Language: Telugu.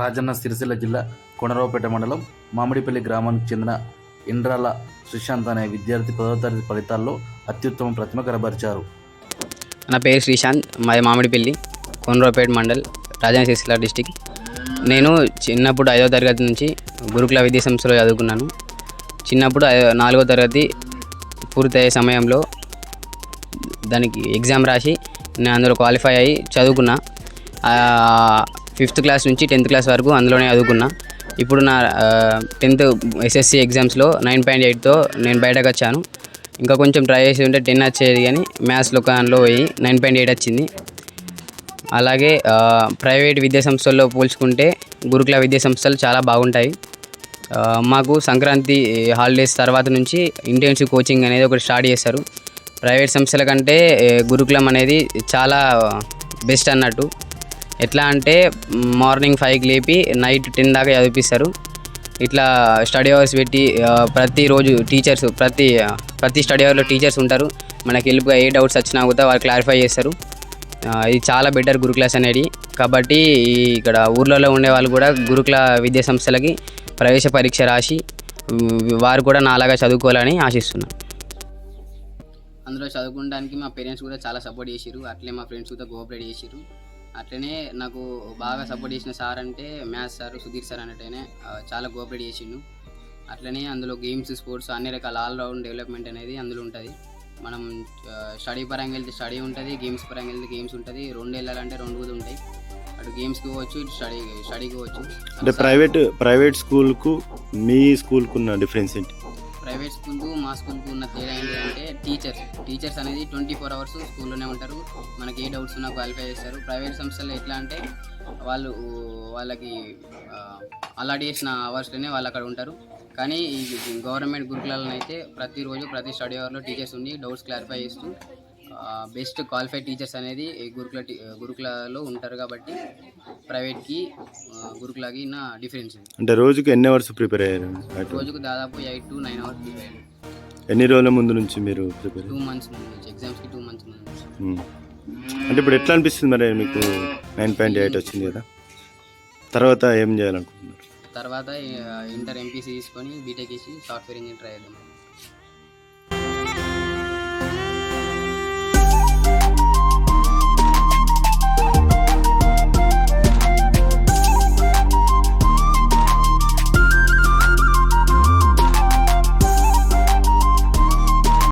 రాజన్న సిరిసిల్ల జిల్లా కొండరావుపేట మండలం మామిడిపల్లి గ్రామానికి చెందిన ఇండ్రాల శ్రీశాంత్ అనే విద్యార్థి పదవ తరగతి ఫలితాల్లో అత్యుత్తమ ప్రతిమ కనబరిచారు. నా పేరు శ్రీశాంత్ మాది మామిడిపల్లి కొండరావుపేట మండల్ రాజన్న సిరిసిల్ల డిస్టిక్. నేను చిన్నప్పుడు ఐదవ తరగతి నుంచి గురుకుల విద్యా సంస్థలో చదువుకున్నాను. చిన్నప్పుడు నాలుగో తరగతి పూర్తయ్యే సమయంలో దానికి ఎగ్జామ్ రాసి నేను అందులో క్వాలిఫై అయ్యి చదువుకున్నా. ఫిఫ్త్ క్లాస్ నుంచి టెన్త్ క్లాస్ వరకు అందులోనే చదువుకున్నా. ఇప్పుడు నా టెన్త్ ఎస్ఎస్సి ఎగ్జామ్స్లో నైన్ పాయింట్ ఎయిట్తో నేను బయటకు వచ్చాను. ఇంకా కొంచెం ట్రై చేసి ఉంటే టెన్ వచ్చేది కానీ మ్యాథ్స్లో దానిలో పోయి నైన్ పాయింట్ ఎయిట్ వచ్చింది. అలాగే ప్రైవేట్ విద్యా సంస్థల్లో పోల్చుకుంటే గురుకుల విద్యా సంస్థలు చాలా బాగుంటాయి. మాకు సంక్రాంతి హాలిడేస్ తర్వాత నుంచి ఇంటెన్సివ్ కోచింగ్ అనేది ఒకటి స్టార్ట్ చేస్తారు. ప్రైవేట్ సంస్థల కంటే గురుకులం అనేది చాలా బెస్ట్ అన్నట్టు. ఎట్లా అంటే మార్నింగ్ ఫైవ్కి లేపి నైట్ టెన్ దాకా చదివిపిస్తారు. ఇట్లా స్టడీ అవర్స్ పెట్టి ప్రతిరోజు టీచర్స్ ప్రతి ప్రతి స్టడీ అవర్లో టీచర్స్ ఉంటారు. మనకి హెల్ప్గా ఏ డౌట్స్ వచ్చినా కూడా వాళ్ళు క్లారిఫై చేస్తారు. ఇది చాలా బెటర్ గురుకులాస్ అనేది. కాబట్టి ఇక్కడ ఊర్లలో ఉండే వాళ్ళు కూడా గురుకుల విద్యా సంస్థలకి ప్రవేశ పరీక్ష రాసి వారు కూడా నాలాగా చదువుకోవాలని ఆశిస్తున్నాను అందులో చదువుకోవడానికి మా పేరెంట్స్ కూడా చాలా సపోర్ట్ చేసిరు అట్లే మా ఫ్రెండ్స్ కూడా కోఆపరేట్ చేసిరు అట్లనే నాకు బాగా సపోర్ట్ చేసిన సార్ అంటే మ్యాథ్స్ సార్ సుధీర్ సార్ అన్నట్టయినే ఆ, చాలా కోఆపరేట్ చేసిండు. అట్లనే అందులో గేమ్స్ స్పోర్ట్స్ అన్ని రకాల ఆల్రౌండ్ డెవలప్మెంట్ అనేది అందులో ఉంటుంది. మనం స్టడీ పరంగా వెళ్తే స్టడీ ఉంటుంది గేమ్స్ పరంగా వెళ్తే గేమ్స్ ఉంటుంది. రెండు వెళ్ళాలంటే రెండు కూడా ఉంటాయి. అటు గేమ్స్కి పోవచ్చు ఇటు స్టడీ స్టడీకి పోవచ్చు. అంటే ప్రైవేట్ ప్రైవేట్ స్కూల్కు మీ స్కూల్కు ఉన్న డిఫరెన్స్ ఏంటి? ప్రైవేట్ స్కూల్కు మా స్కూల్కు ఉన్న తేడా ఏంటి అంటే టీచర్స్. టీచర్స్ అనేది ట్వంటీ ఫోర్ అవర్స్ స్కూల్లోనే ఉంటారు. మనకి ఏ డౌట్స్ ఉన్నా క్వాలిఫై చేస్తారు. ప్రైవేట్ సంస్థల్లో ఎట్లా అంటే వాళ్ళు వాళ్ళకి అలాట్ చేసిన అవర్స్లోనే వాళ్ళు అక్కడ ఉంటారు. కానీ ఈ గవర్నమెంట్ గురుకులలో అయితే ప్రతిరోజు ప్రతి స్టడీ అవర్లో టీచర్స్ ఉండి డౌట్స్ క్లారిఫై చేస్తూ బెస్ట్ క్వాలిఫైడ్ టీచర్స్ అనేది గురుకుల గురుకులలో ఉంటారు కాబట్టి ప్రైవేట్కి గురుకులకి నా డిఫరెన్స్ ఉంది. అంటే రోజుకి ఎన్ని అవర్స్ ప్రిపేర్ అయ్యారు? రోజుకు దాదాపు eight to nine hours prepare ఎన్ని రోజుల ముందు నుంచి మీరు ప్రిపేర్ టూ మంత్స్ ముందు నుంచి ఎగ్జామ్స్కి టూ మంత్స్ ముందు నుంచి. అంటే ఇప్పుడు ఎట్లా అనిపిస్తుంది మరి మీకు నైన్ పాయింట్ ఎయిట్ వచ్చింది కదా? తర్వాత ఏం చేయాలనుకుంటున్నారు? తర్వాత ఇంటర్ ఎంపీసీ తీసుకొని బీటెక్ వేసి సాఫ్ట్వేర్ ఇంజనీర్ ట్రై చేద్దాం.